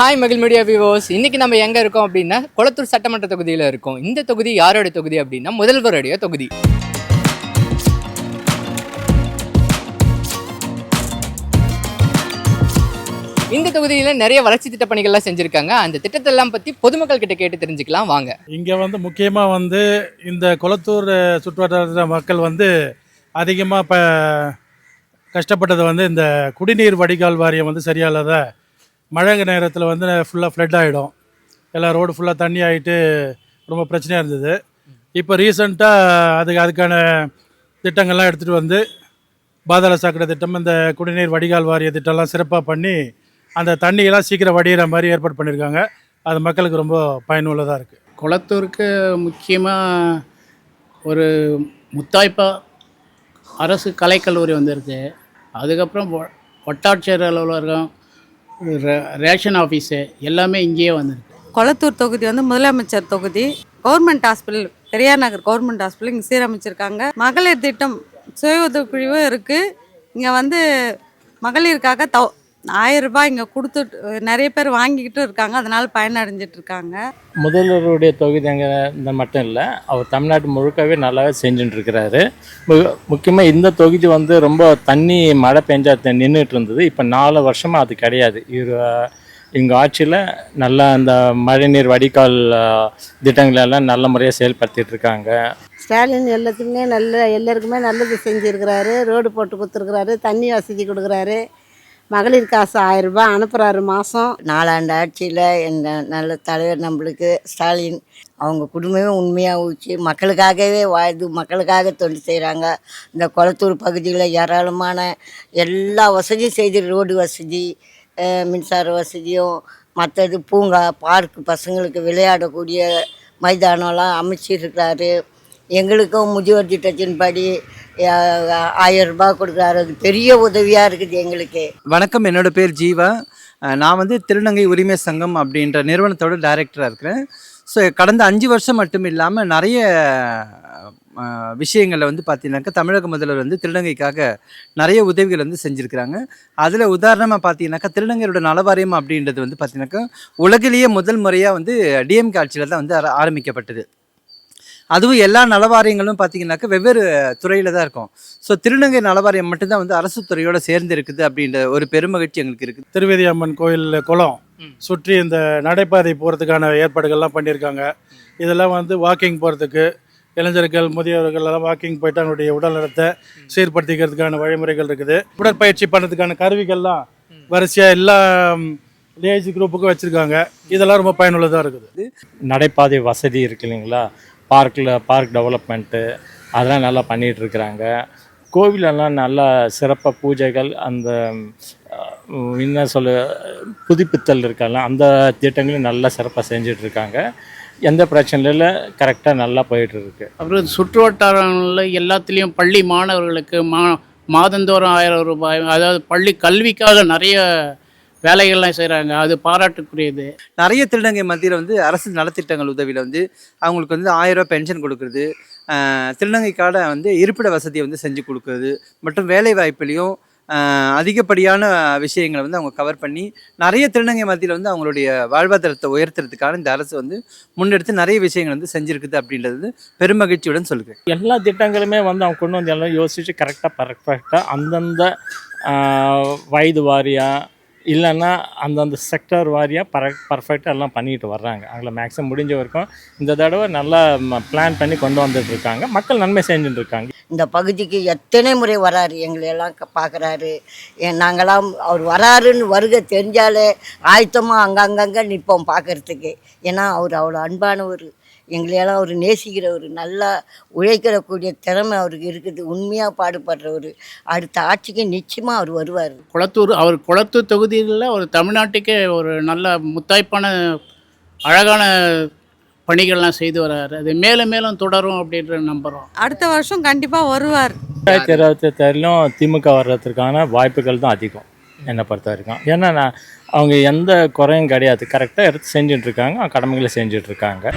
Hi மகிழ் media விவோஸ் இன்றைக்கி நம்ம எங்கே இருக்கோம் அப்படின்னா குளத்தூர் சட்டமன்ற தொகுதியில் இருக்கோம். இந்த தொகுதி யாரோட தொகுதி அப்படின்னா முதல்வருடைய தொகுதி. இந்த தொகுதியில் நிறைய வளர்ச்சி திட்ட பணிகள்லாம் செஞ்சுருக்காங்க. அந்த திட்டத்தெல்லாம் பற்றி பொதுமக்கள் கிட்ட கேட்டு தெரிஞ்சுக்கலாம். வாங்க. இங்கே வந்து முக்கியமாக வந்து இந்த குளத்தூர் சுற்றுவட்டார மக்கள் வந்து அதிகமாக இப்போ கஷ்டப்பட்டது வந்து இந்த குடிநீர் வடிகால் வாரியம் வந்து சரியால்லாத மழை நேரத்தில் வந்து ஃபுல்லாக ஃப்ளட் ஆகிடும் எல்லாம் ரோடு ஃபுல்லாக தண்ணி ஆகிட்டு ரொம்ப பிரச்சனையாக இருந்தது. இப்போ ரீசண்டாக அதுக்கு அதுக்கான திட்டங்கள்லாம் எடுத்துகிட்டு வந்து பாதாள சாக்கடை திட்டம் இந்த குடிநீர் வடிகால் வாரிய திட்டம்லாம் சிறப்பாக பண்ணி அந்த தண்ணியெல்லாம் சீக்கிரம் வடிகிற மாதிரி ஏற்பாடு பண்ணியிருக்காங்க அது மக்களுக்கு ரொம்ப பயனுள்ளதாக இருக்குது குளத்தூருக்கு முக்கியமாக ஒரு முத்தாய்ப்பா அரசு கலைக்கல்லூரி வந்திருக்கு. அதுக்கப்புறம் வட்டாட்சியர் அலுவலகம் ரேஷன் ஆஃபீஸு எல்லாமே இங்கேயே வந்துருக்கு. கொளத்தூர் தொகுதி வந்து முதலமைச்சர் தொகுதி. Government hospital Periyar Nagar government hospital இங்கே சீரமைச்சிருக்காங்க. மகளிர் திட்டம் சுய உதவிக்குழுவும் இருக்குது இங்கே வந்து மகளிருக்காக தௌ ஆயிரம் ரூபாய் இங்கே கொடுத்துட்டு நிறைய பேர் வாங்கிக்கிட்டும் இருக்காங்க. அதனால் பயனடைஞ்சிட்டு இருக்காங்க முதல்வருடைய தொகுதி அங்கே இந்த மட்டும் இல்லை. அவர் தமிழ்நாட்டு முழுக்கவே நல்லாவே செஞ்சுட்டு இருக்கிறாரு முக்கியமாக இந்த தொகுதி வந்து ரொம்ப தண்ணி மழை பெஞ்சா நின்றுட்டு இருந்தது இப்போ நாலு வருஷமாக அது கிடையாது. இவர் எங்கள் ஆட்சியில் நல்லா அந்த மழைநீர் வடிகால் அஹ், திட்டங்களை எல்லாம் நல்ல முறையாக செயல்படுத்திட்டு இருக்காங்க ஸ்டாலின் எல்லாத்துக்குமே நல்ல எல்லாருக்குமே நல்லது செஞ்சுருக்கிறாரு. ரோடு போட்டு கொடுத்துருக்குறாரு தண்ணி வசதி கொடுக்குறாரு. மகளிர் காசு ஆயிரம் ரூபாய் அனுப்புகிறாரு மாதம் நாலாண்டு ஆட்சியில் இந்த நல்ல தலைவர் நம்மளுக்கு ஸ்டாலின். அவங்க குடும்பமே உண்மையாக ஊச்சு மக்களுக்காகவே வாழ்ந்து மக்களுக்காக தொண்டு செய்கிறாங்க இந்த குளத்தூர் பகுதியில் ஏராளமான எல்லா வசதியும் செய்து ரோடு வசதி மின்சார வசதியும் மற்றது பூங்கா பார்க் பசங்களுக்கு விளையாடக்கூடிய மைதானம்லாம் அமைச்சிருக்கிறாரு. எங்களுக்கும் முதியோர் டச்சின் படி ஆயிரம் ரூபாய் கொடுக்குறாரு. அது பெரிய உதவியாக இருக்குது எங்களுக்கு. வணக்கம் என்னோட பேர் ஜீவா. நான் வந்து திருநங்கை உரிமை சங்கம் அப்படின்ற நிறுவனத்தோட டைரக்டராக இருக்கிறேன். ஸோ கடந்த அஞ்சு வருஷம் மட்டும் இல்லாமல் நிறைய விஷயங்களில் வந்து பார்த்தீங்கன்னாக்கா தமிழக முதல்வர் வந்து திருநங்கைக்காக நிறைய உதவிகள் வந்து செஞ்சுருக்கிறாங்க. அதில் உதாரணமாக பார்த்தீங்கன்னாக்கா திருநங்கையோட நலவாரியம் அப்படின்றது வந்து பார்த்தீங்கன்னாக்கா உலகிலேயே முதல் முறையாக வந்து டிஎம்கே ஆட்சியில் தான் வந்து ஆர- ஆரம்பிக்கப்பட்டது. அதுவும் எல்லா நலவாரியங்களும் பார்த்தீங்கன்னாக்கா வெவ்வேறு துறையில் தான் இருக்கும். ஸோ திருநங்கை நலவாரியம் மட்டும்தான் வந்து அரசு துறையோட சேர்ந்து இருக்குது அப்படின்ற ஒரு பெருமகிழ்ச்சி எங்களுக்கு இருக்குது. திருவேதி அம்மன் கோயில் குளம். சுற்றி இந்த நடைபாதை போகிறதுக்கான ஏற்பாடுகள்லாம் பண்ணியிருக்காங்க. இதெல்லாம் வந்து வாக்கிங் போகிறதுக்கு இளைஞர்கள் முதியவர்கள் எல்லாம் வாக்கிங் போயிட்டு அவங்களுடைய உடல் நலத்தை சீர்படுத்திக்கிறதுக்கான வழிமுறைகள் இருக்குது. உடற்பயிற்சி பண்ணுறதுக்கான கருவிகள்லாம் வரிசையாக எல்லா ஏஜ் குரூப்புக்கும் வச்சுருக்காங்க. இதெல்லாம் ரொம்ப பயனுள்ளதாக இருக்குது. நடைபாதை வசதி இருக்கு இல்லைங்களா? பார்க்கில் பார்க் டெவலப்மெண்ட்டு அதெல்லாம் நல்லா பண்ணிகிட்டு இருக்கிறாங்க கோவிலெல்லாம் நல்லா சிறப்பாக பூஜைகள் அந்த என்ன சொல்ல புதுப்பித்தல் இருக்கலாம் அந்த திட்டங்களையும் நல்லா சிறப்பாக செஞ்சுட்டு இருக்காங்க எந்த பிரச்சனையில் கரெக்டாக நல்லா போயிட்டுருக்கு. அப்புறம் சுற்று வட்டாரங்களில் எல்லாத்துலேயும் பள்ளி மாணவர்களுக்கு மா மாதந்தோறும் ஆயிரம் ரூபாய் அதாவது பள்ளி கல்விக்காக நிறைய வேலைகள்லாம் செய்கிறாங்க அது பாராட்டுக்குரியது. நிறைய திருநங்கை மத்தியில் வந்து அரசு நலத்திட்டங்கள் உதவியில் வந்து அவங்களுக்கு வந்து ஆயிரம் ரூபாய் பென்ஷன் கொடுக்குறது. திருநங்கைக்கான வந்து இருப்பிட வசதியை வந்து செஞ்சு கொடுக்குறது. மற்றும் வேலை வாய்ப்புலையும் அதிகப்படியான விஷயங்களை வந்து அவங்க கவர் பண்ணி நிறைய திருநங்கை மத்தியில் வந்து அவங்களுடைய வாழ்வாதாரத்தை உயர்த்துறதுக்கான இந்த அரசு வந்து முன்னெடுத்து நிறைய விஷயங்கள் வந்து செஞ்சிருக்குது அப்படின்றது வந்து பெருமகிழ்ச்சியுடன் சொல்கிறேன். எல்லா திட்டங்களுமே வந்து அவங்க கொண்டு வந்து எல்லாம் யோசிச்சு கரெக்டாக பர்ஃபெக்டாக அந்தந்த வயது வாரியாக இல்லைன்னா அந்தந்த செக்டர் வாரியாக பர பர்ஃபெக்டாக எல்லாம் பண்ணிட்டு வர்றாங்க. அதில் மேக்ஸிமம் முடிஞ்ச வரைக்கும் இந்த தடவை நல்லா பிளான் பண்ணி கொண்டு வந்துட்டு இருக்காங்க. மக்கள் நன்மை செஞ்சுட்டு இருக்காங்க. இந்த பகுதிக்கு எத்தனை முறை வராரு? எங்களையெல்லாம் க- பார்க்குறாரு நாங்களாம் அவர் வராருன்னு வருக தெரிஞ்சாலே ஆயத்தமாக அங்கங்கங்கே நிற்போம் பார்க்கறதுக்கு ஏன்னா அவர் அவ்வளோ அன்பானவர் எங்களையெல்லாம் அவர் நேசிக்கிற ஒரு நல்லா உழைக்கிறக்கூடிய திறமை அவருக்கு இருக்குது உண்மையாக பாடுபடுறவர் அடுத்த ஆட்சிக்கு நிச்சயமாக அவர் வருவார். குளத்தூர் அவர் குளத்தூர் தொகுதியில் ஒரு தமிழ்நாட்டுக்கே ஒரு நல்ல முத்தாய்ப்பான அழகான பணிகள்லாம் செய்து வர்றாரு அது மேலும் மேலும் தொடரும் அப்படின்ற நம்புகிறோம் அடுத்த வருஷம் கண்டிப்பாக வருவார். ரெண்டாயிரத்தி இருபத்தி தேர்தலும் திமுக வர்றதுக்கான வாய்ப்புகள் தான் அதிகம் என்னை பொறுத்த வரைக்கும். ஏன்னா நான் அவங்க எந்த குறையும் கிடையாது. கரெக்டாக எடுத்து செஞ்சுட்டு இருக்காங்க கடமைகளை செஞ்சுட்டு இருக்காங்க.